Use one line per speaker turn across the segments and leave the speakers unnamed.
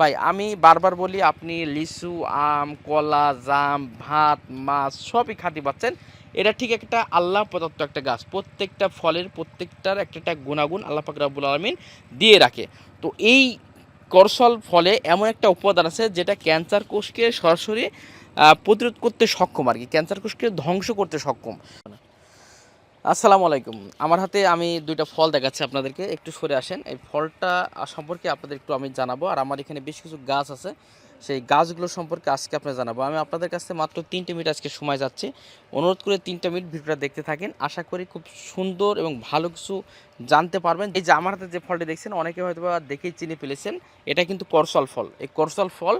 ভাই, আমি বারবার বলি, আপনি লিচু, আম, কলা, জাম, ভাত, মাছ সবই খাতে পাচ্ছেন। এটা ঠিক একটা আল্লাহ প্রদত্ত একটা গাছ। প্রত্যেকটা ফলের প্রত্যেকটার একটা একটা গুণাগুণ আল্লাহ পাক রাব্বুল আলমিন দিয়ে রাখে। তো এই করসল ফলে এমন একটা উপাদান আছে, যেটা ক্যান্সার কোষকে সরাসরি প্রতিরোধ করতে সক্ষম আর কি। ক্যান্সার কোষকে ধ্বংস করতে সক্ষম। আসসালামু আলাইকুম। আমার হাতে আমি দুইটা ফল দেখাচ্ছি আপনাদেরকে। একটু সরে আসেন। এই ফলটা সম্পর্কে আপনাদের একটু আমি জানাব। আর আমার এখানে বেশ কিছু গাছ আছে। সেই গাছগুলো সম্পর্কে আজকে আপনার জানাব। আমি আপনাদের কাছে মাত্র তিনটে মিনিট আজকে সময় যাচ্ছে। অনুরোধ করে তিনটা মিনিট ভিডিওটা দেখতে থাকেন। আশা করি খুব সুন্দর এবং ভালো কিছু জানতে পারবেন। এই যে আমার হাতে যে ফলটি দেখছেন, অনেকে হয়তো দেখেই চিনে ফেলেছেন। এটা কিন্তু করসল ফল। এই করসল ফল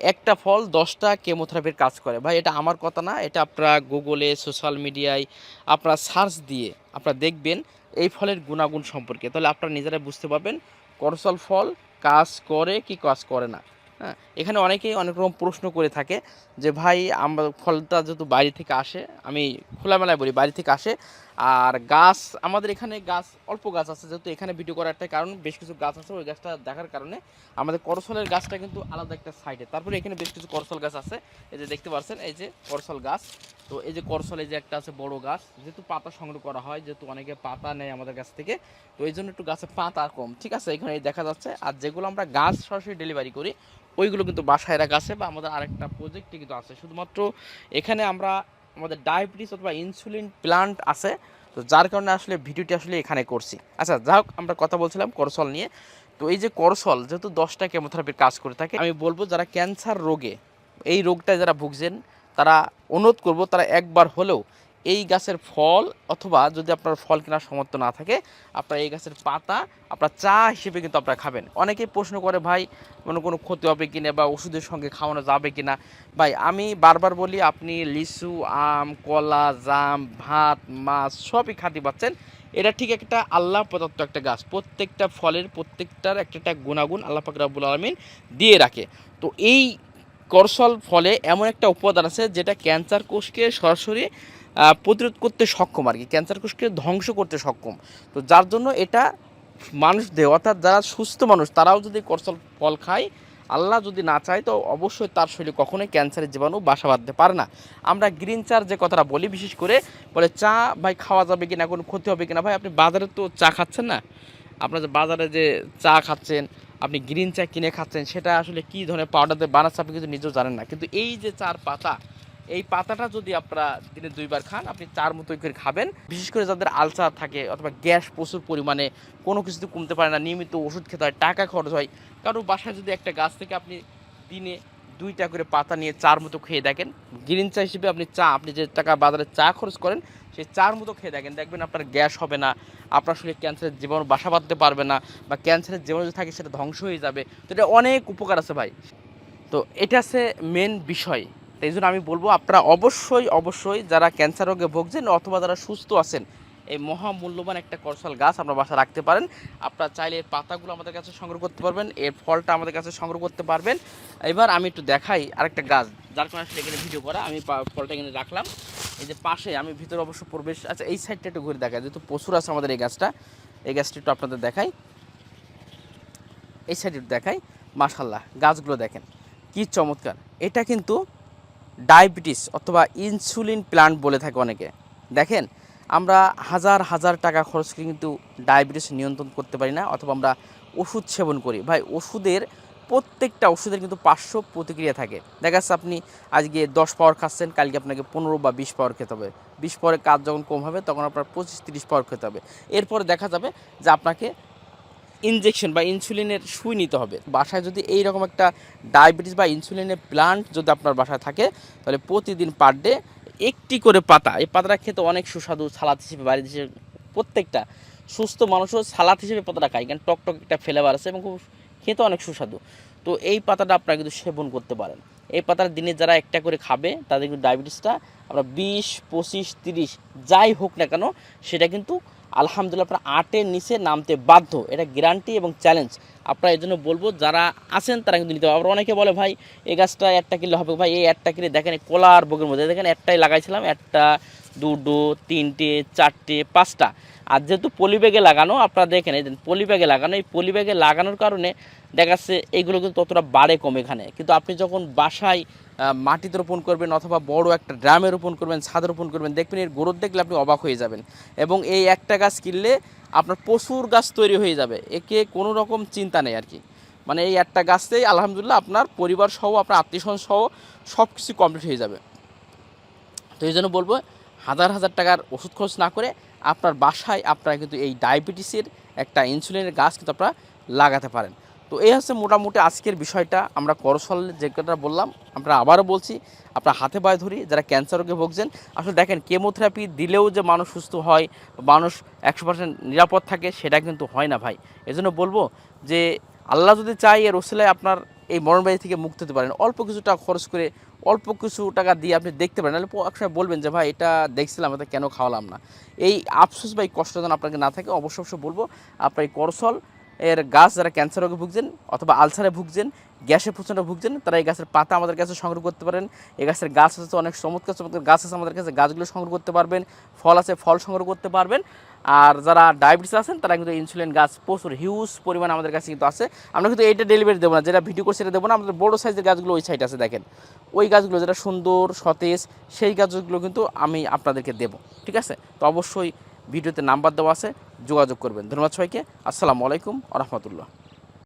একটা ফল দশটা কেমোথেরাপির কাজ করে। ভাই, এটা আমার কথা না, এটা আপনারা গুগলে, সোশ্যাল মিডিয়ায় আপনারা সার্চ দিয়ে আপনারা দেখবেন এই ফলের গুণাগুণ সম্পর্কে। তাহলে আপনারা নিজেরাই বুঝতে পারবেন করসল ফল কাজ করে কি কাজ করে না। হ্যাঁ এখানে অনেকেই অনেক রকম প্রশ্ন করে থাকে যে, ভাই, আমরা ফলটা যেহেতু বাইরে থেকে আসে, আমি খোলামেলায় বলি, বাইরে থেকে আসে আর গাছ, আমাদের এখানে গাছ, অল্প গাছ আছে যেহেতু এখানে ভিডিও করার একটা কারণ, বেশ কিছু গাছ আছে ওই গাছটা দেখার কারণে। আমাদের করসলের গাছটা কিন্তু আলাদা একটা সাইডে তারপরে এখানে বেশ কিছু করসল গাছ আছে, এই যে দেখতে পাচ্ছেন এই যে করসল গাছ। তো এই যে করসল এই যে একটা আছে বড় গাছ, যেহেতু পাতা সংগ্রহ করা হয়, যেহেতু অনেকে পাতা নেয় আমাদের কাছ থেকে, তো এই জন্য একটু গাছে পাতা কম, ঠিক আছে? এখানে দেখা যাচ্ছে। আর যেগুলো আমরা গাছ সরাসরি ডেলিভারি করি, ওইগুলো কিন্তু বাসায় রাখা আছে বা আমাদের আরেকটা প্রজেক্টে কিন্তু আছে। শুধুমাত্র এখানে আমরা আমাদের ডায়াবেটিস অথবা ইনসুলিন প্লান্ট আছে। তো যার কারণে আসলে ভিডিওটি আসলে এখানে করছি। আচ্ছা যা হোক, আমরা কথা বলছিলাম করসল নিয়ে। তো এই যে করসল যেহেতু দশটা কেমোথেরাপির কাজ করে থাকে, আমি বলব যারা ক্যান্সার রোগে, এই রোগটায় যারা ভুগছেন, তারা অনুরোধ করব তারা একবার হলেও এই গাছের ফল অথবা যদি আপনার ফল কেনার সমর্থ না থাকে, আপনার এই গাছের পাতা আপনার চা হিসেবে কিন্তু আপনারা খাবেন। অনেকেই প্রশ্ন করে, ভাই মানে কোনো ক্ষতি হবে কিনা বা ওষুধের সঙ্গে খাওয়ানো যাবে কিনা? ভাই, আমি বারবার বলি, আপনি লিচু, আম, কলা, জাম, ভাত, মাছ সবই খাতে পাচ্ছেন। এটা ঠিক একটা আল্লাহ প্রদত্ত একটা গাছ। প্রত্যেকটা ফলের প্রত্যেকটার একটা একটা গুণাগুণ আল্লাহ পাক রাব্বুল আলমিন দিয়ে রাখে। তো এই করসল ফলে এমন একটা উপাদান আছে যেটা ক্যান্সার কোষকে সরাসরি প্রতিরোধ করতে সক্ষম আর কি ক্যান্সার কোষকে ধ্বংস করতে সক্ষম। তো যার জন্য এটা মানুষদের অর্থাৎ যারা সুস্থ মানুষ, তারাও যদি করসল ফল খায়, আল্লাহ যদি না চায়, তো অবশ্যই তার শরীরে কখনোই ক্যান্সারের জীবাণু বাসা বাঁধতে পারে না। আমরা গ্রিন চার যে কথাটা বলি, বিশেষ করে বলে চা ভাই খাওয়া যাবে কিনা, কোনো ক্ষতি হবে কিনা, ভাই আপনি বাজারে তো চা খাচ্ছেন না? আপনার যে বাজারে যে চা খাচ্ছেন, আপনি গ্রিন চা কিনে খাচ্ছেন, সেটা আসলে কী ধরনের পাউডার দিয়ে বানাচ্ছে, আপনি কিন্তু নিজেও জানেন না। কিন্তু এই যে চার পাতা এই পাতাটা যদি আপনারা দিনে দুইবার খান, আপনি চার মতো করে খাবেন। বিশেষ করে যাদের আলসার থাকে অথবা গ্যাস প্রচুর পরিমাণে, কোনো কিছুতে কমতে পারে না, নিয়মিত ওষুধ খেতে হয়, টাকা খরচ হয়। কারও বাসায় যদি একটা গাছ থেকে আপনি দিনে দুইটা করে পাতা নিয়ে চার মতো খেয়ে দেখেন, গ্রিন চা হিসেবে আপনি চা, আপনি যে টাকা বাজারে চা খরচ করেন সেই চার মতো খেয়ে দেখেন। দেখবেন আপনার গ্যাস হবে না, আপনার শরীরে ক্যান্সারের জীবাণু বাসা বাঁধতে পারবে না বা ক্যান্সারের জীবাণু যদি থাকে, সেটা ধ্বংস হয়ে যাবে। তো এটা অনেক উপকার আছে ভাই। তো এটা আছে মেন বিষয়। তাই জন্য আমি বলব আপনারা অবশ্যই অবশ্যই যারা ক্যান্সার রোগে ভুগছেন অথবা যারা সুস্থ আছেন, এই মহামূল্যবান একটা করসল গাছ আপনার বাসা রাখতে পারেন। আপনারা চাইলে এর পাতাগুলো আমাদের কাছে সংগ্রহ করতে পারবেন, এর ফলটা আমাদের কাছে সংগ্রহ করতে পারবেন। এবার আমি একটু দেখাই আরেকটা গাছ, যার কারণে আসলে এখানে ভিডিও করা, আমি ফলটা এখানে রাখলাম। এই যে পাশে আমি ভিতরে অবশ্য প্রবেশ আচ্ছা এই সাইডটা একটু ঘুরে দেখাই, যেহেতু প্রচুর আছে আমাদের এই গাছটা এই গাছটা একটু আপনাদের দেখাই। এই সাইডে দেখাই মাশাল্লাহ গাছগুলো দেখেন, কি চমৎকার। এটা কিন্তু ডায়াবেটিস অথবা ইনসুলিন প্ল্যান্ট বলে থাকে অনেকে। দেখেন, আমরা হাজার হাজার টাকা খরচ করে কিন্তু ডায়াবেটিস নিয়ন্ত্রণ করতে পারি না অথবা আমরা ওষুধ সেবন করি। ভাই, ওষুধের প্রত্যেকটা ওষুধের কিন্তু পার্শ্ব প্রতিক্রিয়া থাকে। দেখা যাচ্ছে আপনি আজকে দশ পাওয়ার খাচ্ছেন, কালকে আপনাকে পনেরো বা বিশ পাওয়ার খেতে হবে। বিশ পাওয়ারের কাজ যখন কম হবে, তখন আপনার পঁচিশ, তিরিশ পাওয়ার খেতে হবে। এরপরে দেখা যাবে যে আপনাকে ইনজেকশন বা ইনসুলিনের সুই নিতে হবে। বাসায় যদি এই রকম একটা ডায়াবেটিস বা ইনসুলিনের প্লান্ট যদি আপনার বাসায় থাকে, তাহলে প্রতিদিন পার ডে একটি করে পাতা, এই পাতাটা খেতে অনেক সুস্বাদু, সালাদ হিসেবে বাড়িতে হিসেবে প্রত্যেকটা সুস্থ মানুষও সালাদ হিসেবে পাতাটা খায়, কারণ টক টক একটা ফ্লেভার আছে এবং খুব খেতে অনেক সুস্বাদু। তো এই পাতাটা আপনারা কিন্তু সেবন করতে পারেন। এই পাতার দিনে যারা একটা করে খাবে, তাদের কিন্তু ডায়াবেটিসটা আমরা বিশ, পঁচিশ, তিরিশ, যাই হোক না কেন, সেটা কিন্তু আলহামদুলিল্লাহ আপনার আটের নিচে নামতে বাধ্য। এটা গ্যারান্টি এবং চ্যালেঞ্জ আপনারা এই জন্য বলব, যারা আছেন তারা কিন্তু নিতে হবে আবার অনেকে বলে, ভাই, এই গাছটা একটা কিলো হবে? ভাই, এই একটা কিলো দেখেন কলার বগের মধ্যে। দেখেন, একটাই লাগাইছিলাম, একটা, দুটো, তিনটে, চারটে, পাঁচটা। আর যেহেতু পলি ব্যাগে লাগানো, আপনারা দেখেন, এই পলি ব্যাগে লাগানো, এই পলি ব্যাগে লাগানোর কারণে দেখা যাচ্ছে এইগুলো কিন্তু ততটা বাড়ে কম এখানে। কিন্তু আপনি যখন বাসায় মাটিতে রোপণ করবেন অথবা বড় একটা ড্রামে রোপণ করবেন, ছাদে রোপণ করবেন, দেখবেন এর গ্রোথ দেখলে আপনি অবাক হয়ে যাবেন। এবং এই একটা গাছ কিনলে আপনার প্রচুর গাছ তৈরি হয়ে যাবে, একে কোনো রকম চিন্তা নেই আর কি। মানে এই একটা গাছতেই আলহামদুলিল্লাহ আপনার পরিবার সহ, আপনার আত্মীয় স্বজন সহ সব কিছু কমপ্লিট হয়ে যাবে। তো এই জন্য বলব, হাজার হাজার টাকার ওষুধ খরচ না করে আপনার বাসায় আপনারা কিন্তু এই ডায়াবেটিসের একটা ইনসুলিনের গাছ কিন্তু আপনারা লাগাতে পারেন। তো এই হচ্ছে মোটামুটি আজকের বিষয়টা। আমরা করসল যে কথা বললাম, আমরা আবারও বলছি, আপনার হাতে পায়ে ধরি, যারা ক্যান্সার রোগে ভুগছেন, আসলে দেখেন কেমোথেরাপি দিলেও যে মানুষ সুস্থ হয়, মানুষ একশো পার্সেন্ট নিরাপদ থাকে, সেটা কিন্তু হয় না ভাই। এজন্য বলব যে, আল্লাহ যদি চাই এর ওসিলায় আপনার এই মরণবাড়ি থেকে মুক্ত হতে পারেন। অল্প কিছু টাকা খরচ করে, অল্প কিছু টাকা দিয়ে আপনি দেখতে পারেন। নাহলে একসময় বলবেন যে, ভাই, এটা দেখছিলাম, এটা কেন খাওয়ালাম না? এই আফসোস বা এই কষ্ট যেন আপনাকে না থাকে, অবশ্য অবশ্যই বলব, আপনার এই করসল এর গাছ যারা ক্যান্সার রোগে ভুগছেন অথবা আলসারে ভুগছেন, গ্যাসে প্রচণ্ড ভুগছেন, তারা এই গাছের পাতা আমাদের কাছে সংগ্রহ করতে পারেন। এই গাছের গাছ আছে অনেক চমৎকার চমৎকার গাছ আছে আমাদের কাছে। গাছগুলো সংগ্রহ করতে পারবেন, ফল আছে, ফল সংগ্রহ করতে পারবেন। আর যারা ডায়াবেটিস আছেন, তারা কিন্তু ইনসুলিন গাছ প্রচুর হিউজ পরিমাণ আমাদের কাছে কিন্তু আছে। আমরা কিন্তু এইটা ডেলিভারি দেবো না, যেটা ভিডিও করছে সেটা দেবো না। আমাদের বড়ো সাইজের গাছগুলো ওই সাইড আছে, দেখেন। ওই গাছগুলো যেটা সুন্দর, সতেজ, সেই গাছগুলো কিন্তু আমি আপনাদেরকে দেবো, ঠিক আছে? তো অবশ্যই ভিডিওতে নাম্বার দেওয়া আছে যোগাযোগ করবেন। ধন্যবাদ সবাইকে। আসসালামু আলাইকুম আ রহমতুল্লাহ।